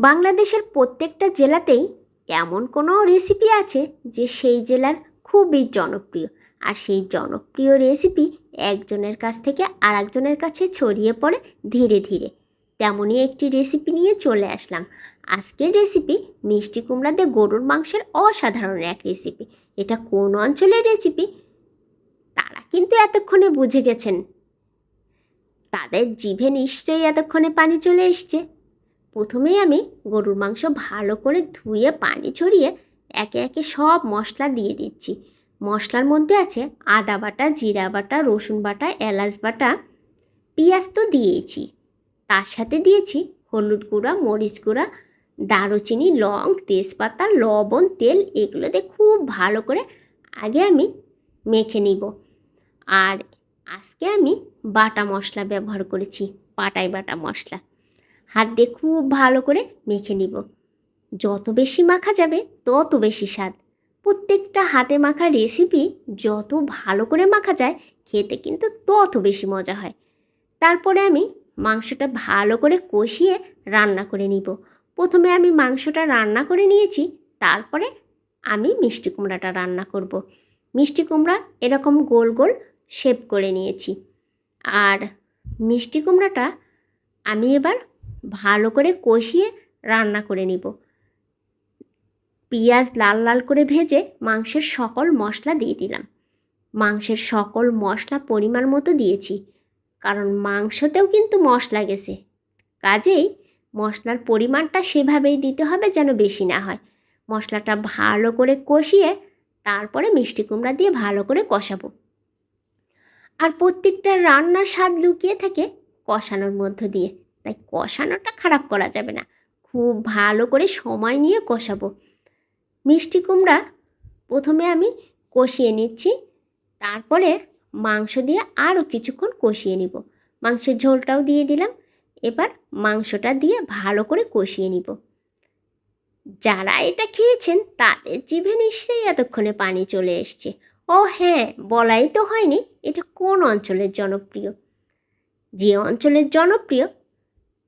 বাংলাদেশের প্রত্যেকটা জেলাতেই এমন কোনো রেসিপি আছে যে সেই জেলার খুবই জনপ্রিয়। আর সেই জনপ্রিয় রেসিপি একজনের কাছ থেকে আর একজনের কাছে ছড়িয়ে পড়ে ধীরে ধীরে। তেমনই একটি রেসিপি নিয়ে চলে আসলাম। আজকের রেসিপি মিষ্টি কুমড়া দিয়ে গরুর মাংসের অসাধারণ এক রেসিপি এটা কোন অঞ্চলের রেসিপি তারা কিন্তু এতক্ষণে বুঝে গেছেন। তাদের জিভে নিশ্চয়ই এতক্ষণে পানি চলে এসছে। প্রথমেই আমি গরুর মাংস ভালো করে ধুয়ে, পানি ছড়িয়ে একে একে সব মশলা দিয়ে দিচ্ছি। মশলার মধ্যে আছে আদা বাটা, জিরা বাটা, রসুন বাটা, এলাচ বাটা, পেঁয়াজ তো দিয়েছি। তার সাথে দিয়েছি হলুদ গুঁড়া, মরিচ গুঁড়া, দারুচিনি, লং, তেজপাতা, লবণ, তেল এগুলো দিয়ে খুব ভালো করে আগে আমি মেখে নিব। আর আজকে আমি বাটা মশলা ব্যবহার করেছি, পাটাই বাটা মশলা। হাত দিয়ে খুব ভালো করে মেখে নিব। যত বেশি মাখা যাবে, তত বেশি স্বাদ। প্রত্যেকটা হাতে মাখা রেসিপি যত ভালো করে মাখা যায়, খেতে কিন্তু তত বেশি মজা হয়। তারপরে আমি মাংসটা ভালো করে কষিয়ে রান্না করে নিব। প্রথমে আমি মাংসটা রান্না করে নিয়েছি, তারপরে আমি মিষ্টি কুমড়াটা রান্না করব। মিষ্টি কুমড়া এরকম গোল গোল শেপ করে নিয়েছি। আর মিষ্টি কুমড়াটা আমি এবার ভালো করে কষিয়ে রান্না করে নিব। পেঁয়াজ লাল লাল করে ভেজে মাংসের সকল মশলা দিয়ে দিলাম। মাংসের সকল মশলা পরিমাণ মতো দিয়েছি, কারণ মাংসতেও কিন্তু মশলা গেছে। কাজেই মশলার পরিমাণটা সেভাবেই দিতে হবে যেন বেশি না হয়। মশলাটা ভালো করে কষিয়ে তারপরে মিষ্টি কুমড়া দিয়ে ভালো করে কষাবো। আর প্রত্যেকটা রান্নার স্বাদ লুকিয়ে থাকে কষানোর মধ্য দিয়ে। তাই কষানোটা খারাপ করা যাবে না। খুব ভালো করে সময় নিয়ে কষাবো। মিষ্টি কুমড়া প্রথমে আমি কষিয়ে নিচ্ছি, তারপরে মাংস দিয়ে আরও কিছুক্ষণ কষিয়ে নিব। মাংসের ঝোলটাও দিয়ে দিলাম, এবার মাংসটা দিয়ে ভালো করে কষিয়ে নিব। যারা এটা খেয়েছেন তাদের জিভে নিশ্চয়ই এতক্ষণে পানি চলে এসছে। ও হ্যাঁ বলাই তো হয়নি, এটা কোন অঞ্চলের জনপ্রিয়? যে অঞ্চলের জনপ্রিয়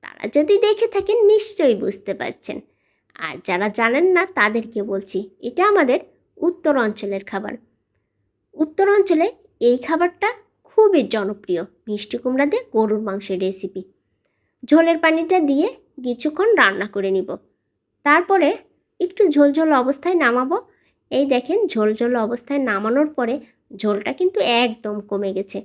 তারা যদি দেখে থাকেন, নিশ্চয়ই বুঝতে পারছেন। আর যারা জানেন না, তাদেরকে বলছি, এটা আমাদের উত্তর অঞ্চলের খাবার। উত্তর অঞ্চলে এই খাবারটা খুবই জনপ্রিয়, মিষ্টি কুমড়া দিয়ে গরুর মাংসের রেসিপি ঝোলের পানিটা দিয়ে কিছুক্ষণ রান্না করে নিব। তারপরে একটু ঝোলঝোল অবস্থায় নামাবো। এই দেখেন, ঝোল ঝোল অবস্থায় নামানোর পরে ঝোলটা কিন্তু একদম কমে গেছে।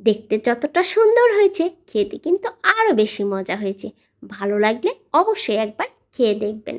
দেখতে যতটা সুন্দর হয়েছে, খেতে কিন্তু আরও বেশি মজা হয়েছে। ভালো লাগলে অবশ্যই একবার খেয়ে দেখবেন।